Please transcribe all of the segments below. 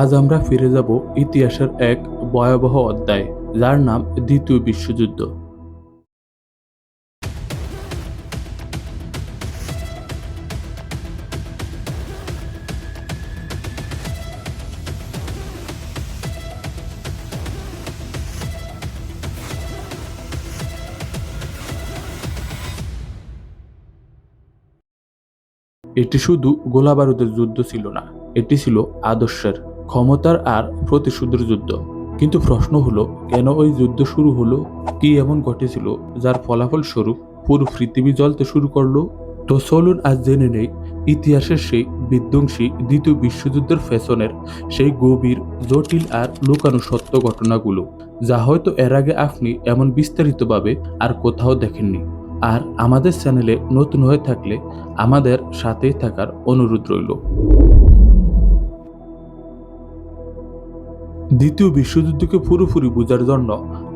আজ আমরা ফিরে যাব ইতিহাসের এক ভয়াবহ অধ্যায়, যার নাম দ্বিতীয় বিশ্বযুদ্ধ। এটি শুধু গোলাবারুদের যুদ্ধ ছিল না, এটি ছিল আদর্শের ক্ষমতার আর প্রতিশোধের যুদ্ধ। কিন্তু প্রশ্ন হলো, কেন ওই যুদ্ধ শুরু হলো? কি এমন ঘটেছিল, যার ফলাফল স্বরূপ পুরো পৃথিবী জ্বলতে শুরু করল? তো চলুন আজ জেনে নেই, ইতিহাসের সেই বিধ্বংসী দ্বিতীয় বিশ্বযুদ্ধের ফ্যাশনের সেই গভীর, জটিল আর লুকানো সত্য ঘটনাগুলো, যা হয়তো এর আগে আপনি এমন বিস্তারিতভাবে আর কোথাও দেখেননি। আর আমাদের চ্যানেলে নতুন হয়ে থাকলে আমাদের সাথেই থাকার অনুরোধ রইল। দ্বিতীয় বিশ্বযুদ্ধকে পুরোপুরি বোঝার জন্য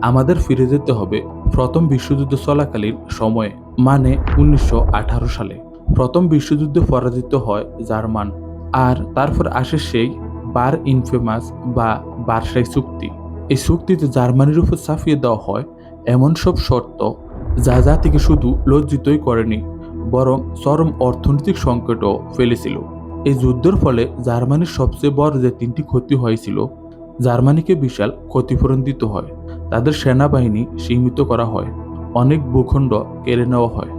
আমাদের ফিরে যেতে হবে প্রথম বিশ্বযুদ্ধ চলাকালীন সময়ে মানে উনিশশো আঠারো সালে। প্রথম বিশ্বযুদ্ধে পরাজিত হয় জার্মান, আর তারপর আসে সেই বার ইনফেমাস বা বার্সাই চুক্তি। এই চুক্তিতে জার্মানির উপর চাপিয়ে দেওয়া হয় এমন সব শর্ত যা জাতিকে শুধু লজ্জিতই করেনি, বরং চরম অর্থনৈতিক সংকটও ফেলেছিল। এই যুদ্ধের ফলে জার্মানির সবচেয়ে বড় যে তিনটি ক্ষতি হয়েছিল জার্মানিকে বিশাল ক্ষতিপূরণ দিতে হয়। তাদের সেনাবাহিনী সীমিত করা হয়। অনেক ভূখণ্ড কেড়ে নেওয়া হয়।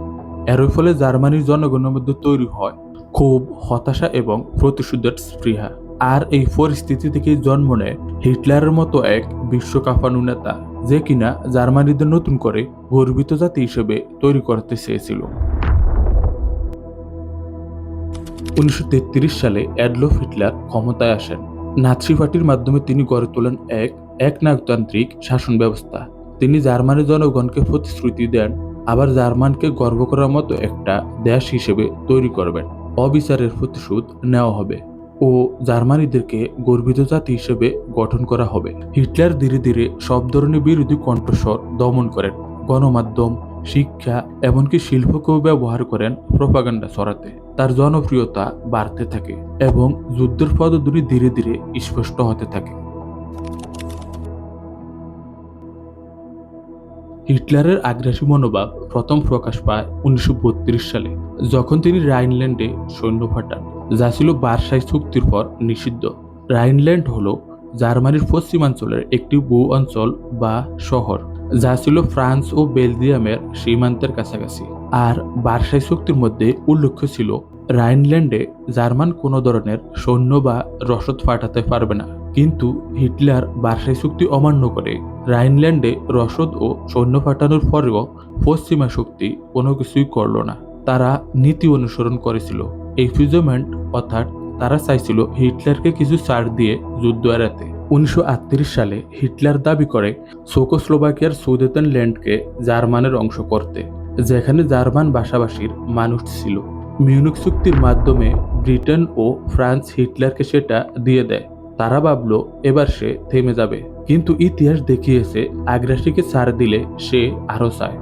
এর ফলে জার্মানির জনগণের মধ্যে তৈরি হয় ক্ষোভ, হতাশা এবং প্রতিশোধের স্পৃহা। আর এই পরিস্থিতি থেকেই জন্ম নেয় হিটলারের মতো এক বিশ্বকাপানু নেতা, যে কিনা জার্মানিদের নতুন করে গর্বিত জাতি হিসেবে তৈরি করতে চেয়েছিল। উনিশশো তেত্রিশ সালে অ্যাডলফ হিটলার ক্ষমতায় আসেন। নাৎসি পার্টির মাধ্যমে তিনি গড়ে তোলেন এক একনায়কতান্ত্রিক শাসন ব্যবস্থা তিনি জার্মানির জনগণকে প্রতিশ্রুতি দেন, আবার জার্মানকে গর্ব করার মতো একটা দেশ হিসেবে তৈরি করবেন। অবিচারের প্রতিশোধ নেওয়া হবে ও জার্মানিদেরকে গর্বিত জাতি হিসেবে গঠন করা হবে। হিটলার ধীরে ধীরে সব ধরনের বিরোধী কণ্ঠস্বর দমন করেন। গণমাধ্যম শিক্ষা এমনকি শিল্পকেও ব্যবহার করেন প্রপাগান্ডা ছড়াতে। তার জনপ্রিয়তা বাড়তে থাকে এবং যুদ্ধের পদদূরি ধীরে ধীরে স্পষ্ট হতে থাকে। হিটলারের আগ্রাসী মনোভাব প্রথম প্রকাশ পায় উনিশশো বত্রিশ সালে, যখন তিনি রাইনল্যান্ডে সৈন্য পাঠান যা ছিল বার্সাই চুক্তির পর নিষিদ্ধ। রাইনল্যান্ড হল জার্মানির পশ্চিমাঞ্চলের একটি ভূ অঞ্চল বা শহর। যা ছিল ফ্রান্স ও বেলজিয়ামের সীমান্তের কাছাকাছি। আর বার্সাই চুক্তির মধ্যে উল্লেখ্য ছিল, রাইনল্যান্ডে জার্মান কোনো ধরনের সৈন্য বা রসদ পাঠাতে পারবে না। কিন্তু হিটলার বার্সাই চুক্তি অমান্য করে রাইনল্যান্ডে রসদ ও সৈন্য পাঠানোর পরেও পশ্চিমা শক্তি কোনো কিছুই করল না। তারা নীতি অনুসরণ করেছিল। এই এফিজমেন্ট অর্থাৎ তারা চাইছিল হিটলারকে কিছু ছাড় দিয়ে যুদ্ধ এড়াতে। উনিশশো আটত্রিশ সালে হিটলার দাবি করে সোকোস্লোভাকিয়ার ল্যান্ডকে জার্মানের অংশ করতে, যেখানে জার্মান ভাষাভাষীর মানুষ ছিল। মিউনিক চুক্তির মাধ্যমে ব্রিটেন ও ফ্রান্স হিটলারকে সেটা দিয়ে দেয়। তারা ভাবল, এবার সে থেমে যাবে। কিন্তু ইতিহাস দেখিয়েছে, আগ্রাসীকে ছাড় দিলে সে আরও চায়।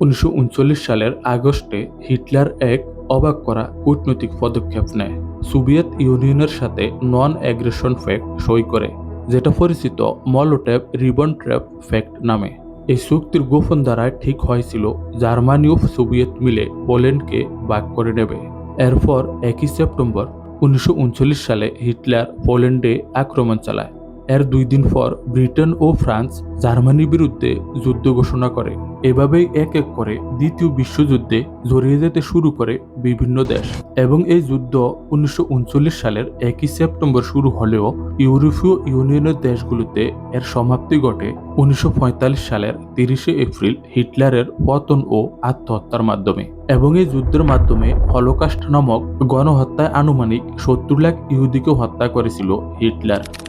উনিশশো উনচল্লিশ সালের আগস্টে হিটলার এক অবাক করা কূটনৈতিক পদক্ষেপ নেয়। সোভিয়েত ইউনিয়নের সাথে নন অ্যাগ্রেশন ফ্যাক্ট সই করে, যেটা পরিচিত মলোটেপ রিবন ট্র্যাপ ফ্যাক্ট নামে। এই চুক্তির গোপন দ্বারায় ঠিক হয়েছিল জার্মানি ও সোভিয়েত মিলে পোল্যান্ডকে বাক করে নেবে। এরপর একই সেপ্টেম্বর উনিশশো উনচল্লিশ সালে হিটলার পোল্যান্ডে আক্রমণ চালায়। এর দুই দিন পর ব্রিটেন ও ফ্রান্স জার্মানির বিরুদ্ধে যুদ্ধ ঘোষণা করে। এভাবেই এক এক করে দ্বিতীয় বিশ্বযুদ্ধে জড়িয়ে যেতে শুরু করে বিভিন্ন দেশ। এবং এই যুদ্ধ উনিশশো উনচল্লিশ সালের একই সেপ্টেম্বর শুরু হলেও ইউরোপীয় ইউনিয়নের দেশগুলোতে এর সমাপ্তি ঘটে। উনিশশো পঁয়তাল্লিশ সালের তিরিশে এপ্রিল হিটলারের পতন ও আত্মহত্যার মাধ্যমে। এবং এই যুদ্ধের মাধ্যমে হলোকাস্ট নামক গণহত্যায় আনুমানিক সত্তর লাখ ইহুদিকে হত্যা করেছিল হিটলার।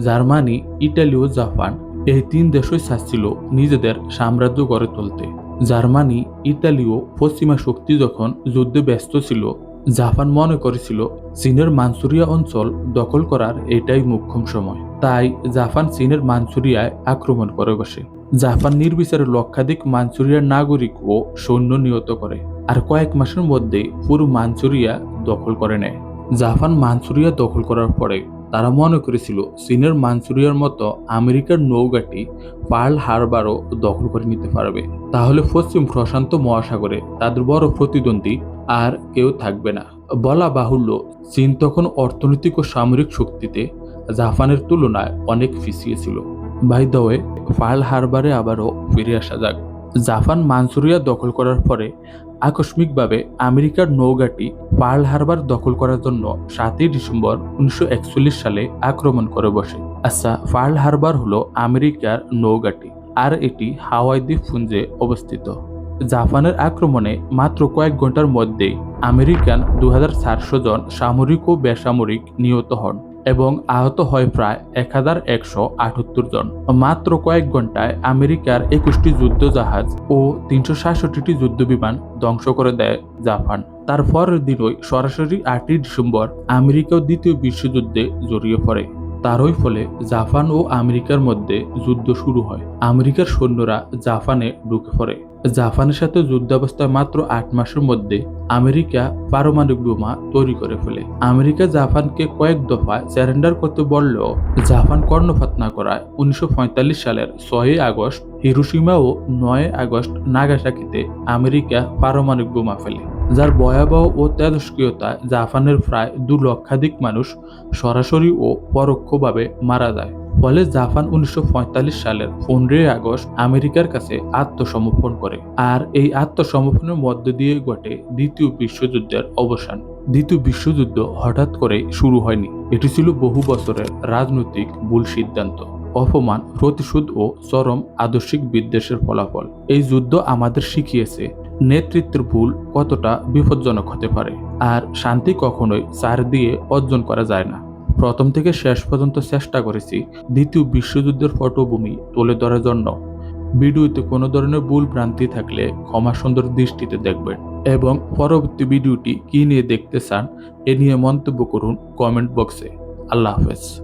জার্মানি, ইটালি ও জাপান এই তিন দেশই চাচ্ছিল নিজেদের সাম্রাজ্য গড়ে তুলতে। জার্মানি, ইতালি ও পশ্চিমা শক্তি যখন যুদ্ধে ব্যস্ত ছিল, জাপান মনে করেছিল চীনের মানচুরিয়া অঞ্চল দখল করার এটাই মুখ্যম সময়। তাই জাপান চীনের মানচুরিয়ায় আক্রমণ করে বসে। জাপান নির্বিচারে লক্ষাধিক মানচুরিয়ার নাগরিক ও সৈন্য নিহত করে। আর কয়েক মাসের মধ্যে পুরো মানচুরিয়া দখল করে নেয়। জাপান মানচুরিয়া দখল করার পরে তারা মনে করেছিল চীনের মানচুরিয়ার মতো আমেরিকার নৌঘাটি পার্ল হারবারও দখল করে নিতে পারবে। তাহলে পশ্চিম প্রশান্ত মহাসাগরে তাদের বড় প্রতিদ্বন্দ্বী আর কেউ থাকবে না। বলা বাহুল্য, চীন তখন অর্থনৈতিক ও সামরিক শক্তিতে জাপানের তুলনায় অনেক পিছিয়ে ছিল। বাই ওয়ে পার্ল হারবারে আবারও ফিরে আসা যাক। জাপান মানসুরিয়া দখল করার পরে আকস্মিকভাবে আমেরিকার নৌঘাটি পার্ল হারবার দখল করার জন্য সাতই ডিসেম্বর উনিশশো একচল্লিশ সালে আক্রমণ করে বসে। আচ্ছা পার্ল হারবার হলো আমেরিকার নৌঘাটি, আর এটি হাওয়াই দ্বীপপুঞ্জে অবস্থিত। জাপানের আক্রমণে মাত্র কয়েক ঘণ্টার মধ্যেই আমেরিকান দু হাজার চারশো জন সামরিক ও বেসামরিক নিহত হন। এবং আহত হয় প্রায় এক হাজার একশো আটাত্তর জন। মাত্র কয়েক ঘন্টায় আমেরিকার একুশটি যুদ্ধ জাহাজ ও তিনশো সাতষট্টিটি যুদ্ধ বিমান ধ্বংস করে দেয় জাপান। তার পরের দিনই সরাসরি আটই ডিসেম্বর আমেরিকাও দ্বিতীয় বিশ্বযুদ্ধে জড়িয়ে পড়ে। তারই ফলে জাপান ও আমেরিকার মধ্যে যুদ্ধ শুরু হয়। আমেরিকার সৈন্যরা জাপানে ঢুকে পড়ে। জাপানের সাথে যুদ্ধাবস্থায় মাত্র আট মাসের মধ্যে আমেরিকা পারমাণবিক বোমা তৈরি করে ফেলে। আমেরিকা জাপানকে কয়েক দফায় স্যারেন্ডার করতে বললেও জাপান কর্ণপাত না করায় উনিশশো পঁয়তাল্লিশ সালের ছয়ই আগস্ট হিরোসীমা ও নয় আগস্ট নাগাসাকিতে আমেরিকা পারমাণবিক বোমা ফেলে। যার ভয়াবহ ও তেজস্ক্রিয়তায় জাপানের প্রায় দু লক্ষাধিক মানুষ সরাসরি ও পরোক্ষভাবে মারা যায়। ফলে জাপান উনিশশো পঁয়তাল্লিশ সালের পনেরোই আগস্ট আমেরিকার কাছে আত্মসমর্পণ করে। আর এই আত্মসমর্পণের মধ্য দিয়ে ঘটে দ্বিতীয় বিশ্বযুদ্ধের অবসান। দ্বিতীয় বিশ্বযুদ্ধ হঠাৎ করে শুরু হয়নি। এটি ছিল বহু বছরের রাজনৈতিক ভুল সিদ্ধান্ত, অপমান, প্রতিশোধ ও চরম আদর্শিক বিদ্বেষের ফলাফল। এই যুদ্ধ আমাদের শিখিয়েছে নেতৃত্বের ভুল কতটা বিপজ্জনক হতে পারে? আর শান্তি কখনোই চার দিয়ে অর্জন করা যায় না। প্রথম থেকে শেষ পর্যন্ত চেষ্টা করেছি দ্বিতীয় বিশ্বযুদ্ধের পটভূমি তুলে ধরার জন্য। ভিডিওতে কোনো ধরনের ভুল ভ্রান্তি থাকলে ক্ষমা সুন্দর দৃষ্টিতে দেখবেন। এবং পরবর্তী ভিডিওটি কী নিয়ে দেখতে চান, এ নিয়ে মন্তব্য করুন কমেন্ট বক্সে। আল্লাহ হাফেজ।